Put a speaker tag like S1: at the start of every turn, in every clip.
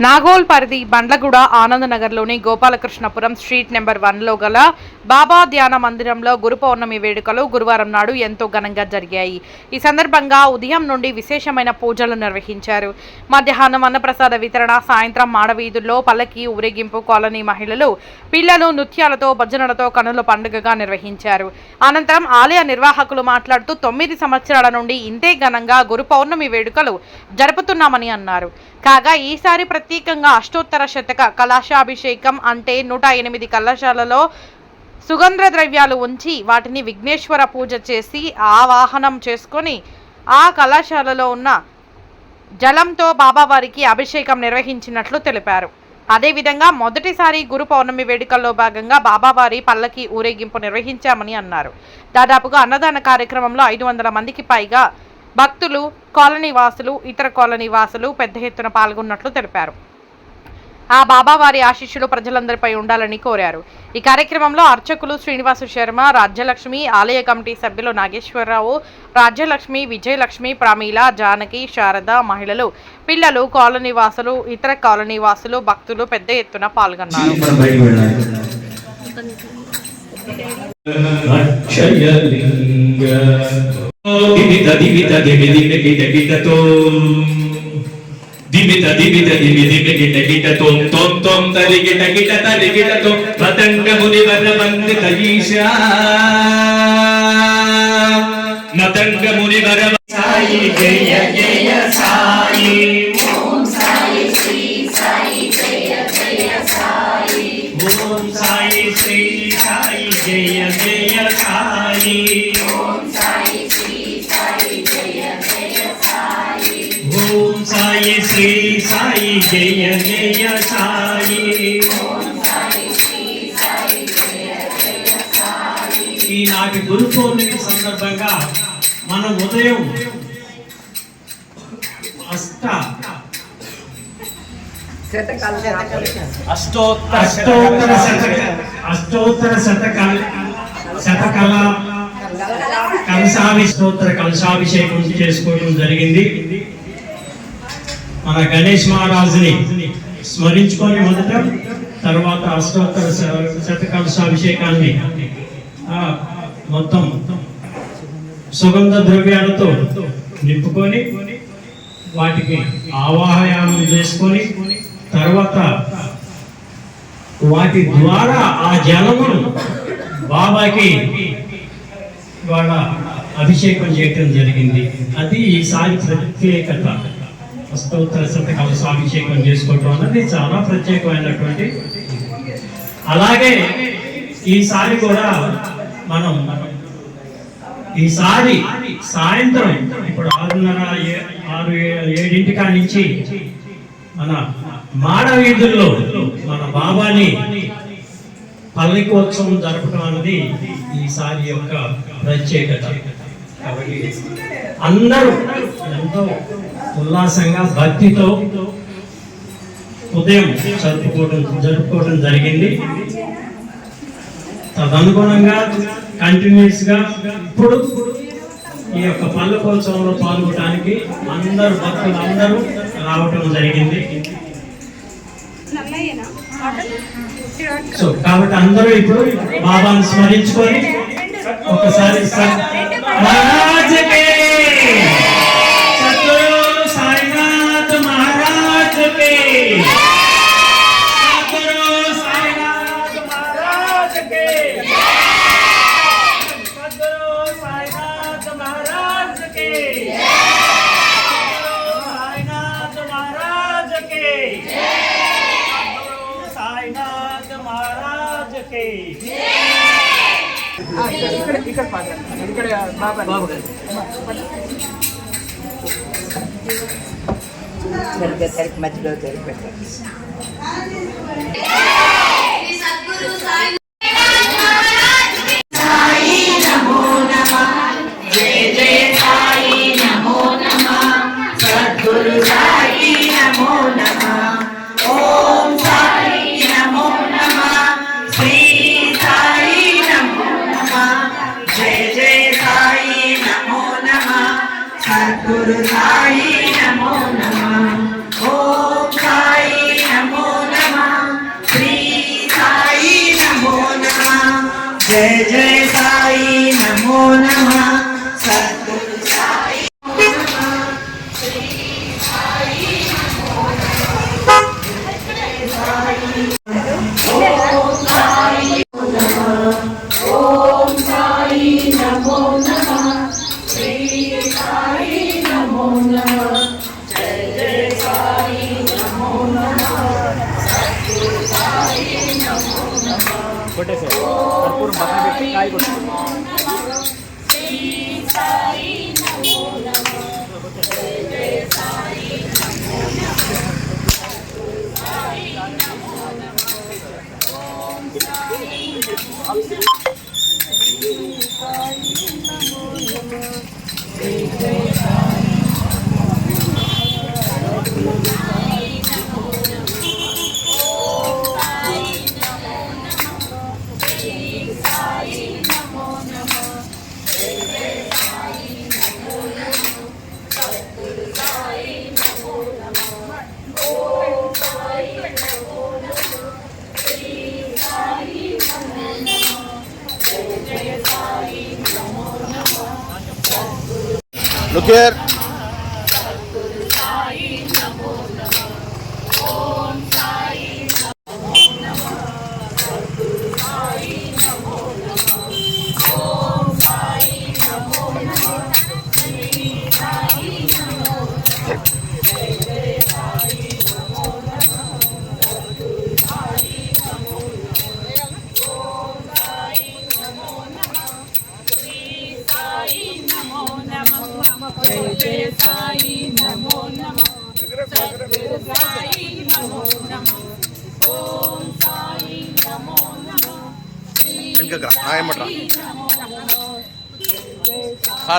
S1: నాగోల్ పరిధి బండ్లగూడ ఆనందనగర్లోని గోపాలకృష్ణపురం street number వన్లో గల బాబా ధ్యాన మందిరంలో గురు పౌర్ణమి వేడుకలు గురువారం నాడు ఎంతో ఘనంగా జరిగాయి. ఈ సందర్భంగా ఉదయం నుండి విశేషమైన పూజలు నిర్వహించారు. మధ్యాహ్నం అన్నప్రసాద వితరణ సాయంత్రం మాడవీధుల్లో పల్లకి ఊరేగింపు కాలనీ మహిళలు పిల్లలు నృత్యాలతో భజనలతో కనుల పండుగగా నిర్వహించారు. అనంతరం ఆలయ నిర్వాహకులు మాట్లాడుతూ తొమ్మిది సంవత్సరాల నుండి ఇంతే ఘనంగా గురు పౌర్ణమి వేడుకలు జరుపుతున్నామని అన్నారు. కాగా ఈసారి ప్రత్యేకంగా అష్టోత్తర శతక కళాశాభిషేకం అంటే నూట ఎనిమిది కళాశాలలో సుగంధ ద్రవ్యాలు ఉంచి వాటిని విఘ్నేశ్వర పూజ చేసి ఆవాహనం చేసుకొని ఆ కళాశాలలో ఉన్న జలంతో బాబావారికి అభిషేకం నిర్వహించినట్లు తెలిపారు. అదేవిధంగా మొదటిసారి గురు పౌర్ణమి వేడుకల్లో భాగంగా బాబావారి పల్లకి ఊరేగింపు నిర్వహించామని అన్నారు. దాదాపుగా అన్నదాన కార్యక్రమంలో ఐదు వందల మందికి పైగా భక్తులు కాలనీ వాసులు ఇతర కాలనీ వాసులు పెద్ద ఎత్తున పాల్గొన్నట్లు తెలిపారు. ఆ బాబావారి ఆశీస్సులు ప్రజలందరిపై ఉండాలని కోరారు. ఈ కార్యక్రమంలో అర్చకులు శ్రీనివాసు శర్మ రాజ్యలక్ష్మి ఆలయ కమిటీ సభ్యులు నాగేశ్వరరావు రాజ్యలక్ష్మి విజయలక్ష్మి ప్రమీల జానకి శారద మహిళలు పిల్లలు కాలనీ వాసులు ఇతర కాలనీ వాసులు భక్తులు పెద్ద ఎత్తున పాల్గొన్నారు.
S2: దివిత దివిత దివి దివి గిట గిటతో గిట గిటతో తోం తోం తరి గిట గిట తరి గిటతో పతంగ ముని వర వందిత ఈశా. నతంగ ముని వర మనం ఉదయం అష్ట
S3: అష్టోత్తర
S2: అష్టోత్తర శతక అష్టోత్తర శతకాల శతకళ. కలశాభి స్తోత్ర కలశాభిషేకం చేసుకోవడం జరిగింది. మన గణేష్ మహారాజుని స్మరించుకొని మొదట తర్వాత అష్టోత్తర శ- శత కలశాభిషేకాన్ని ఆ, మొత్తం సుగంధ ద్రవ్యాలతో నింపుకొని వాటికి ఆవాహయానం చేసుకొని తర్వాత వాటి ద్వారా ఆ జలమును బాబాకి వాళ్ళ అభిషేకం చేయటం జరిగింది. అది ఈసారి ప్రత్యేకత. అష్టోత్తర శతకాల స్వాభిషేకం చేసుకోవటం అన్నది చాలా ప్రత్యేకమైనటువంటి అలాగే ఈసారి కూడా మనం ఈసారి సాయంత్రం ఇప్పుడు ఆరున్నర ఆరు ఏడింటి నుంచి మన మాడ వీధుల్లో మన బాబాని పల్లెకోత్సవం జరపడం అనేది ఈసారి యొక్క ప్రత్యేకత. కాబట్టి అందరూ ఎంతో ఉల్లాసంగా భక్తితో ఉదయం జరుపుకోవడం జరుపుకోవడం జరిగింది. తదనుగుణంగా కంటిన్యూస్గా ఇప్పుడు ఈ యొక్క పల్లకోత్సవంలో పాల్గొనడానికి అందరు భక్తులు అందరూ రావటం జరిగింది. సో కాబట్టి అందరూ ఇప్పుడు బాబాను స్మరించుకొని ఒకసారి
S3: ఇక్కడ పాట ఇక్కడ బాబా బాబు గారు.
S4: సరిగ్గా సరిగ్గా మధ్యలో సద్గురు Jai
S3: ಹೊಟ್ಟೆ ಕರ್ಪೂರ ಬಸಳೆ ಕಾಯಿ ಕೊಟ್ಟು Thank
S5: you. get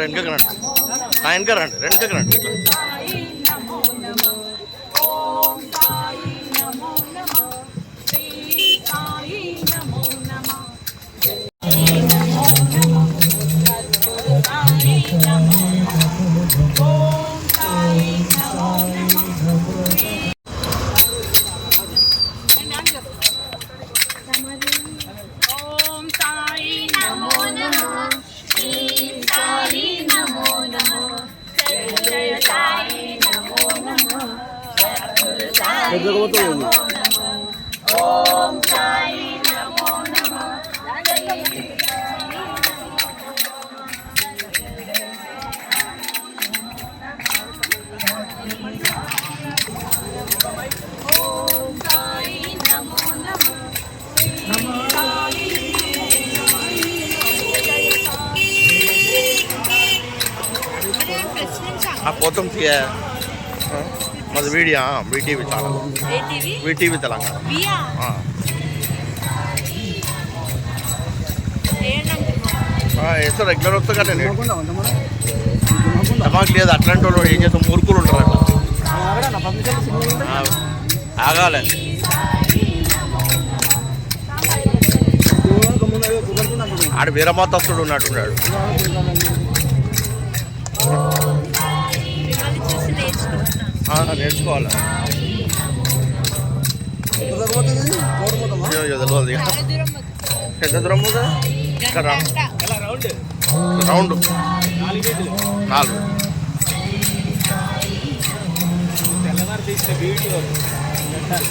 S5: వెనకకు రండి నా వెనక రండి. వెనకకు రండి. ఇట్లా
S6: సద్గురు సాయి నమో నమః ఓం సాయి నమో నమః ఓం సాయి నమో నమః
S5: ఆ పోతం తీయ మాది వీడియా వీటీవీ చాలా వీటీవీ? తెలంగాణ. వేస్తా రెగ్యులర్ వస్తా నేను దమాక్ లేదు అట్లాంటి వాళ్ళు ఏం చేస్తాం? మురుకులు ఉంటారు అట్లా. ఆగాలి. ఆడ వీరమాతస్తుడు ఉన్నట్టున్నాడు నేర్చుకోవాలి? తెలియదు ఎంత దూరం పోతుంది? ఇక్కడ రౌండ్. నాలుగు.
S3: తెల్లవారు తీసిన వీడియో పెట్టాలి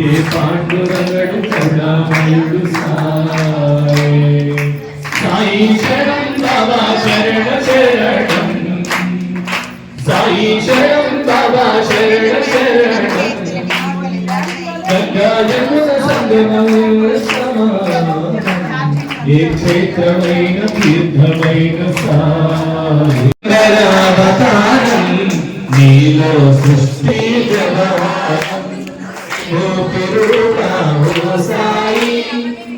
S7: ఏ పాండురంగడు కరుణామయుడు సాయి శరం బాబా శరణ శరణం సాయి శరం బాబా శరణ శరణం గంగా జమున సంగమయుడు సమానం ఏ క్షేత్రమైన తీర్థమైన సాయి. సృష్టి జగవారం సాయి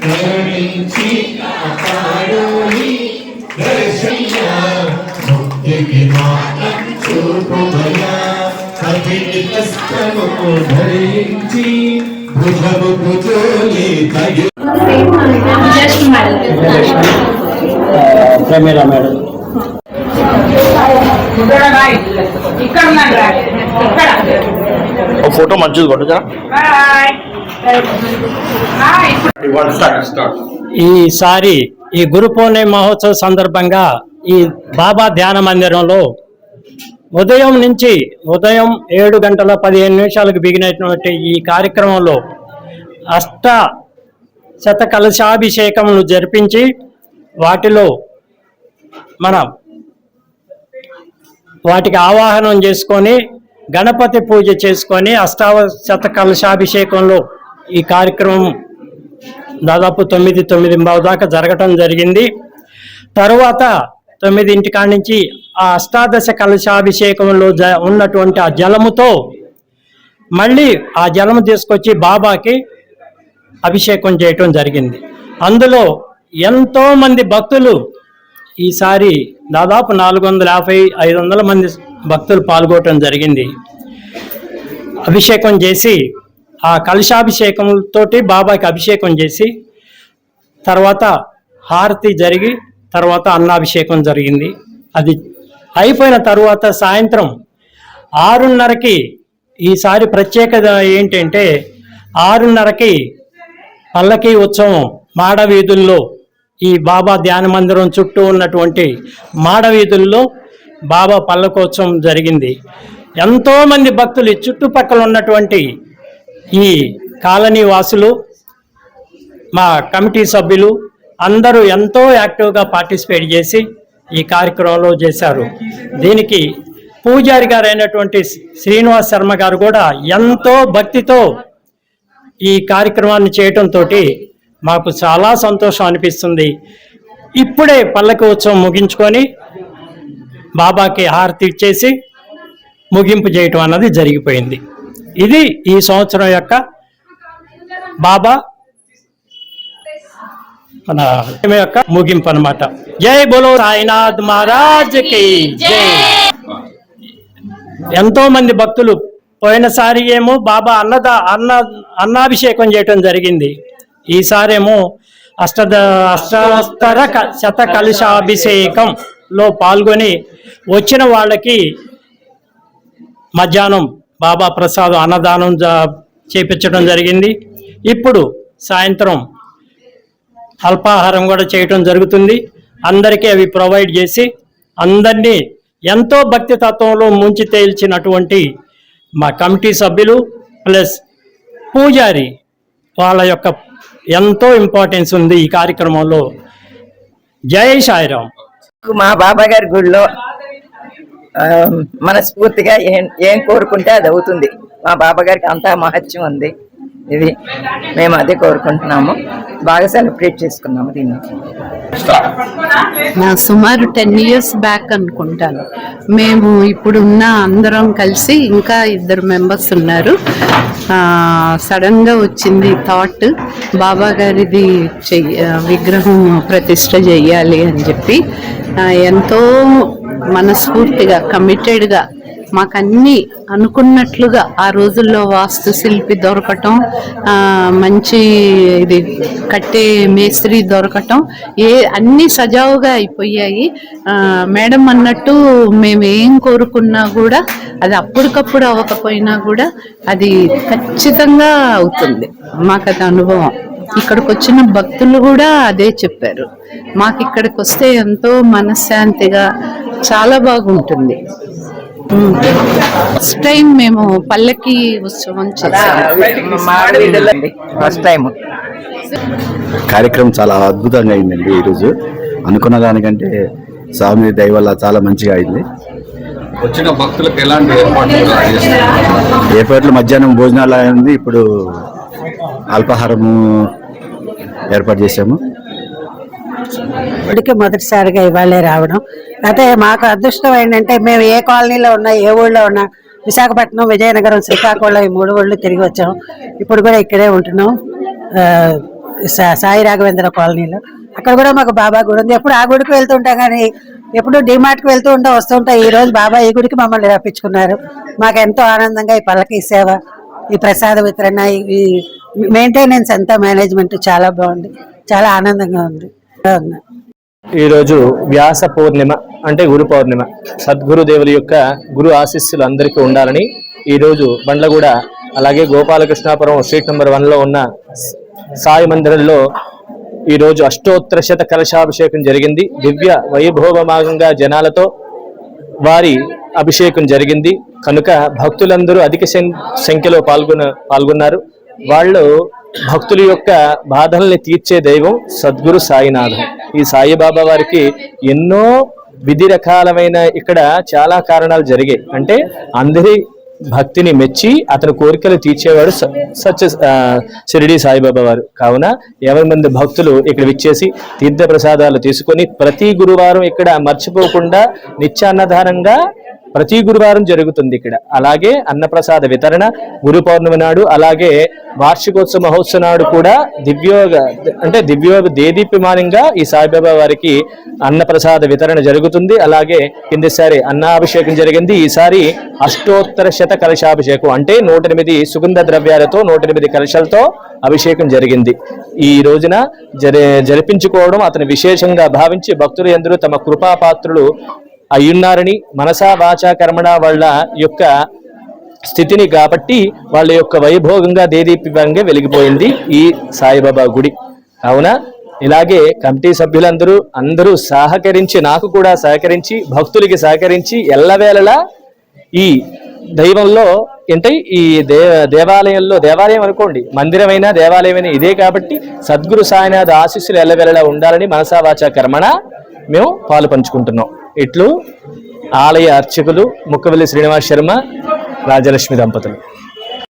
S7: కరుణించి కాపాడోని దర్శయ్య ముక్తికి మార్గం చూపుమయా కవిని ధరించి భుజము భుజోలి తగి
S2: కెమెరా మేడం
S1: ఇక్కడ ఉన్నాడు ఇక్కడ.
S5: ఫోటో మంచిది కొట్టచ్చా
S2: ఈసారి ఈ గురు పౌర్ణమి మహోత్సవ సందర్భంగా ఈ బాబా ధ్యాన మందిరంలో ఉదయం నుంచి ఉదయం ఏడు గంటల పదిహేను నిమిషాలకు బిగినటువంటి ఈ కార్యక్రమంలో అష్ట శత కలశాభిషేకములు జరిపించి వాటిలో మన వాటికి ఆవాహనం చేసుకొని గణపతి పూజ చేసుకొని అష్టావ శత కలశాభిషేకంలో ఈ కార్యక్రమం దాదాపు తొమ్మిది తొమ్మిది దాకా జరగటం జరిగింది. తరువాత తొమ్మిదింటి కాడి నుంచి ఆ అష్టాదశ కలశాభిషేకంలో జ ఉన్నటువంటి ఆ జలముతో మళ్ళీ ఆ జలము తీసుకొచ్చి బాబాకి అభిషేకం చేయటం జరిగింది. అందులో ఎంతోమంది భక్తులు ఈసారి దాదాపు నాలుగు వందల యాభై ఐదు వందల మంది భక్తులు పాల్గొనడం జరిగింది. అభిషేకం చేసి ఆ కలశాభిషేకంతోటి బాబాకి అభిషేకం చేసి తర్వాత హారతి జరిగి తర్వాత అన్నాభిషేకం జరిగింది. అది అయిపోయిన తర్వాత సాయంత్రం ఆరున్నరకి ఈసారి ప్రత్యేకత ఏంటంటే ఆరున్నరకి పల్లకి ఉత్సవం మాడవీధుల్లో ఈ బాబా ధ్యాన మందిరం చుట్టూ ఉన్నటువంటి మాడవీధుల్లో బాబా పల్లకోత్సవం జరిగింది. ఎంతోమంది భక్తులు చుట్టుపక్కల ఉన్నటువంటి ఈ కాలనీ వాసులు మా కమిటీ సభ్యులు అందరూ ఎంతో యాక్టివ్గా పార్టిసిపేట్ చేసి ఈ కార్యక్రమంలో చేశారు. దీనికి పూజారి గారు అయినటువంటి శ్రీనివాస్ శర్మ గారు కూడా ఎంతో భక్తితో ఈ కార్యక్రమాన్ని చేయటంతో మాకు చాలా సంతోషం అనిపిస్తుంది. ఇప్పుడే పల్లకి ఉత్సవం ముగించుకొని బాబాకి హారతి ఇచ్చేసి ముగింపు చేయటం అన్నది జరిగిపోయింది. ఇది ఈ సంవత్సరం యొక్క బాబా మన యొక్క ముగింపు అన్నమాట. జై బోలో సాయినాథ్ మహారాజ్కి జై. ఎంతో మంది భక్తులు పోయినసారి ఏమో బాబా అన్నద అన్న అన్నాభిషేకం చేయటం జరిగింది. ఈసారేమో అష్టద అష్టస్తర క- కలుషాభిషేకం. లో పాల్గొని వచ్చిన వాళ్ళకి మధ్యాహ్నం బాబా ప్రసాద్ అన్నదానం చేపించడం జరిగింది. ఇప్పుడు సాయంత్రం అల్పాహారం కూడా చేయటం జరుగుతుంది. అందరికీ అవి ప్రొవైడ్ చేసి అందరినీ ఎంతో భక్తి తత్వంలో ముంచి తేల్చినటువంటి మా కమిటీ సభ్యులు ప్లస్ పూజారి వాళ్ళ యొక్క ఎంతో ఇంపార్టెన్స్ ఉంది ఈ కార్యక్రమంలో. జై సాయిరామ్.
S8: మా బాబా గారి గుడిలో ఆ, మనస్ఫూర్తిగా ఏం ఏం కోరుకుంటే అది అవుతుంది. మా బాబా గారికి అంతా మహత్యం ఉంది. ఇది మేము అదే కోరుకుంటున్నాము. బాగా సెలబ్రేట్ చేసుకున్నాము దీన్ని.
S9: నా సుమారు టెన్ ఇయర్స్ బ్యాక్ అనుకుంటాను. మేము ఇప్పుడున్న అందరం కలిసి ఇంకా ఇద్దరు మెంబర్స్ ఉన్నారు. సడన్గా వచ్చింది థాట్ బాబా గారిది విగ్రహం ప్రతిష్ట చేయాలి అని చెప్పి ఎంతో మనస్ఫూర్తిగా కమిటెడ్గా మాకన్నీ అనుకున్నట్లుగా ఆ రోజుల్లో వాస్తు శిల్పి దొరకటం మంచి ఇది కట్టే మేస్త్రి దొరకటం ఏ అన్నీ సజావుగా అయిపోయాయి. మేడం అన్నట్టు మేము ఏం కోరుకున్నా కూడా అది అప్పటికప్పుడు అవ్వకపోయినా కూడా అది ఖచ్చితంగా అవుతుంది. మాకు అది అనుభవం. ఇక్కడికి వచ్చిన భక్తులు కూడా అదే చెప్పారు. మాకు ఇక్కడికి వస్తే ఎంతో మనశ్శాంతిగా చాలా బాగుంటుంది. ఫస్ట్ టైం మేము పల్లకి ఉత్సవం
S8: ఫస్ట్ టైం
S10: కార్యక్రమం చాలా అద్భుతంగా అయిందండి ఈరోజు. అనుకున్న దానికంటే స్వామి దయ వల్ల చాలా మంచిగా అయింది.
S3: వచ్చిన భక్తులకు ఎలాంటి ఏర్పాట్లు
S10: మధ్యాహ్నం భోజనాలు అయింది. ఇప్పుడు అల్పాహారము ఏర్పాటు చేశాము.
S11: గుడికి మొదటిసారిగా ఇవాళే రావడం. అయితే మాకు అదృష్టం ఏంటంటే మేము ఏ కాలనీలో ఉన్నా ఏ ఊళ్ళో ఉన్నా విశాఖపట్నం విజయనగరం శ్రీకాకుళం ఈ మూడు ఊళ్ళు తిరిగి వచ్చాం. ఇప్పుడు కూడా ఇక్కడే ఉంటున్నాం. సా- సాయి రాఘవేంద్ర కాలనీలో. అక్కడ కూడా మాకు బాబా గుడి ఉంది. ఎప్పుడు ఆ గుడికి వెళ్తూ ఉంటాం కానీ ఎప్పుడు డిమార్ట్కి వెళ్తూ ఉంటాం వస్తూ ఉంటాం ఈ రోజు బాబా ఈ గుడికి మమ్మల్ని రప్పించుకున్నారు. మాకు ఎంతో ఆనందంగా ఈ పల్లకి సేవ ఈ ప్రసాద వితరణ ఈ- మెయింటెనెన్స్ అంతా మేనేజ్మెంట్ చాలా బాగుంది. చాలా ఆనందంగా ఉంది.
S12: ఈరోజు వ్యాస పౌర్ణిమ అంటే గురు పౌర్ణిమ. సద్గురుదేవుల యొక్క గురు ఆశీస్సులు అందరికీ ఉండాలని ఈరోజు బండ్లగూడ అలాగే గోపాలకృష్ణాపురం స్ట్రీట్ నెంబర్ వన్లో ఉన్న సాయి మందిరంలో ఈరోజు అష్టోత్తర శత కలశాభిషేకం జరిగింది. దివ్య వైభోగమాగంగా జనాలతో వారి అభిషేకం జరిగింది. కనుక భక్తులందరూ అధిక సం- సంఖ్యలో పాల్గొన పాల్గొన్నారు. వాళ్ళు భక్తుల యొక్క బాధల్ని తీర్చే దైవం సద్గురు సాయినాథం. ఈ సాయిబాబా వారికి ఎన్నో విధి రకాలమైన ఇక్కడ చాలా కారణాలు జరిగాయి. అంటే అందరి భక్తిని మెచ్చి అతని కోరికలు తీర్చేవాడు సత్య షిరిడి సాయిబాబా వారు. కావున యాభై మంది భక్తులు ఇక్కడ విచ్చేసి తీర్థ ప్రసాదాలు తీసుకొని ప్రతి గురువారం ఇక్కడ మర్చిపోకుండా నిత్యాన్నదానంగా ప్రతి గురువారం జరుగుతుంది ఇక్కడ. అలాగే అన్నప్రసాద వితరణ గురు పౌర్ణమి నాడు అలాగే వార్షికోత్సవ మహోత్సవ నాడు కూడా దివ్యోగ అంటే దివ్యోగ దేదీప్యమానంగా ఈ సాయిబాబా వారికి అన్నప్రసాద వితరణ జరుగుతుంది. అలాగే కిందసారి అన్నాభిషేకం జరిగింది. ఈసారి అష్టోత్తర శత కలశాభిషేకం అంటే నూట ఎనిమిది సుగంధ ద్రవ్యాలతో నూట ఎనిమిది కలశాలతో అభిషేకం జరిగింది. ఈ రోజున జరి జరిపించుకోవడం అతను విశేషంగా భావించి భక్తులు ఎందరూ తమ కృపాపాత్రులు అయ్యున్నారని మనసా వాచా కర్మణ వాళ్ళ యొక్క స్థితిని కాబట్టి వాళ్ళ యొక్క వైభోగంగా దేదీప్యంగా వెలిగిపోయింది ఈ సాయిబాబా గుడి. కావున ఇలాగే కమిటీ సభ్యులందరూ అందరూ సహకరించి నాకు కూడా సహకరించి భక్తులకి సహకరించి ఎల్లవేళలా ఈ దైవంలో అంటే ఈ దే దేవాలయంలో దేవాలయం అనుకోండి మందిరమైనా దేవాలయమైనా ఇదే కాబట్టి సద్గురు సాయినాథ ఆశీస్సులు ఎల్లవేళలా ఉండాలని మనసా వాచా కర్మణ మేము పాలు పంచుకుంటున్నాం. ఇట్లు ఆలయ అర్చకులు ముక్కవెల్లి శ్రీనివాస్ శర్మ రాజలక్ష్మి దంపతులు.